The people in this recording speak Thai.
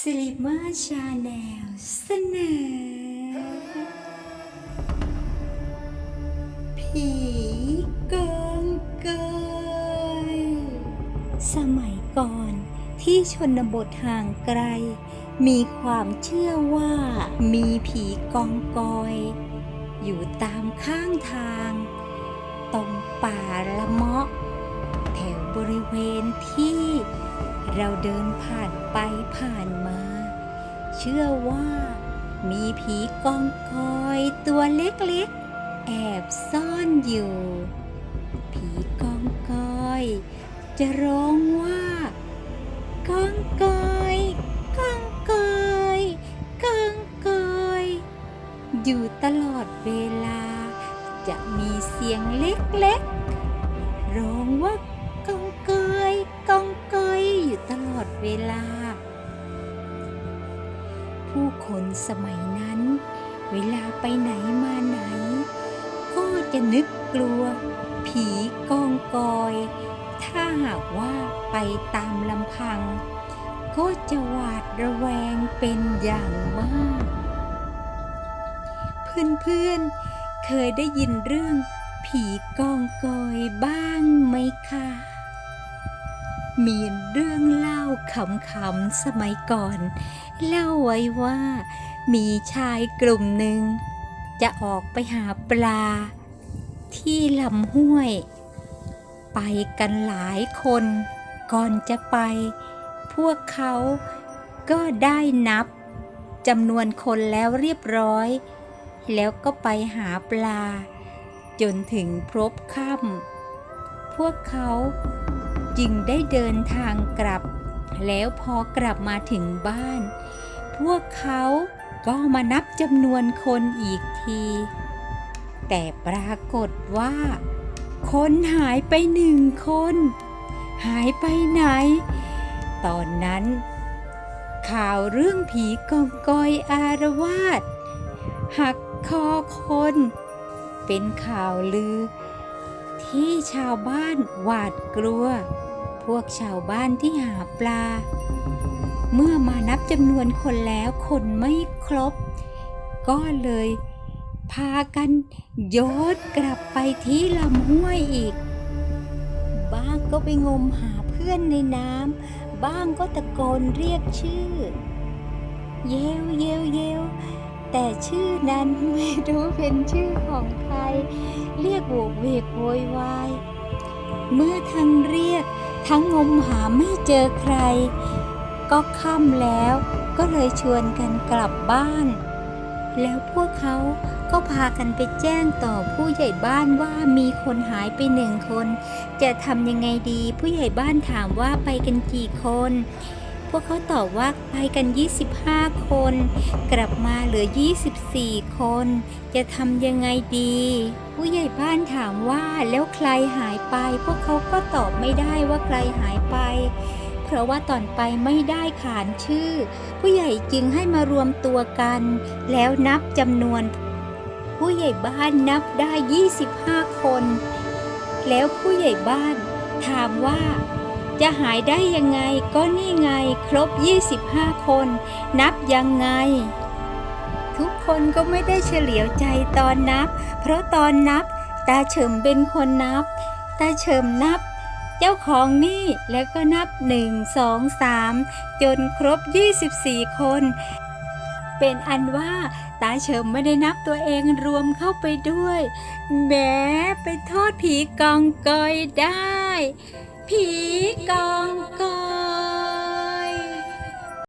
สลิมเมอร์ชาแนลเสนอผีกองกอยสมัยก่อนที่ชนบทห่างไกล มีความเชื่อว่ามีผีกองกอย อยู่ตามข้างทาง ตรงป่าละเมาะ แถวบริเวณที่ เราเดินผ่านไปผ่านมา เชื่อว่ามีผีกองกอยตัวเล็กๆ แอบซ่อนอยู่ ผีกองกอย จะร้องว่ากองกอยกองกอยกองกอย อยู่ตลอดเวลา จะมีเสียงเล็กๆ ร้องว่า กองเกยกองเกยอยู่ตลอดเวลา ผู้คนสมัยนั้น เวลาไปไหนมาไหน ก็จะนึกกลัว ผีกองกอย ถ้าหากว่าไปตามลำพัง ก็จะหวาดระแวงเป็นอย่างมาก เพื่อนๆเคยได้ยินเรื่องผีกองกอยบ้างไหมคะ มีเรื่องเล่าขำๆสมัยก่อน เล่าไว้ว่า มีชายกลุ่มหนึ่ง จะออกไปหาปลา ที่ลำห้วย ไปกันหลายคน ก่อนจะไป พวกเขาก็ได้นับจำนวนคนแล้วเรียบร้อย แล้วก็ไปหาปลา จนถึงพบค่ำพวกเขา จึงได้เดินทางกลับ แล้วพอกลับมาถึงบ้าน พวกเขาก็มานับจำนวนคนอีกที แต่ปรากฏว่า คนหายไปหนึ่งคน หายไปไหน ตอนนั้น ข่าวเรื่องผีกองกอยอารวาสหักคอคน เป็นข่าวลือ ที่ชาวบ้านหวาดกลัว พวกชาวบ้านที่หาปลา เมื่อมานับจำนวนคนแล้วคนไม่ครบ ก็เลยพากันโยนกลับไปที่ลำห้วยอีก บ้างก็ไปงมหาเพื่อนในน้ำบ้างก็ตะโกนเรียกชื่อ เยวเยวเยวแต่ชื่อนั้นไม่รู้เป็นชื่อของใคร เรียกโวกเวกโวยวาย เมื่อทั้งเรียก ทั้งงมหาไม่เจอใคร ก็ค่ำแล้วก็เลยชวนกันกลับบ้าน แล้วพวกเขาก็พากันไปแจ้งต่อผู้ใหญ่บ้านว่ามีคนหายไปหนึ่งคน จะทำยังไงดีผู้ใหญ่บ้านถามว่าไปกันกี่คน พวกเขาตอบว่าไปกัน 25 คน กลับมาเหลือ 24 คน จะทำยังไงดี ผู้ใหญ่บ้านถามว่าแล้วใครหายไป พวกเขาก็ตอบไม่ได้ว่าใครหายไป เพราะว่าตอนไปไม่ได้ขานชื่อ ผู้ใหญ่จึงให้มารวมตัวกัน แล้วนับจำนวน ผู้ใหญ่บ้านนับได้ 25 คน แล้วผู้ใหญ่บ้านถามว่า จะหายได้ยังไงก็นี่ไงครบ 25 คน นับยังไง ทุกคนก็ไม่ได้เฉลียวใจตอนนับ เพราะตอนนับ ตาเฉิมเป็นคนนับ ตาเฉิมนับ เจ้าของนี่แล้วก็นับ 1 2 3 จนครบ 24 คน เป็นอันว่าตาเฉิมไม่ได้นับตัวเองรวมเข้าไปด้วยแหม้ไปโทษผีกองกอยได้ ผีกองกอง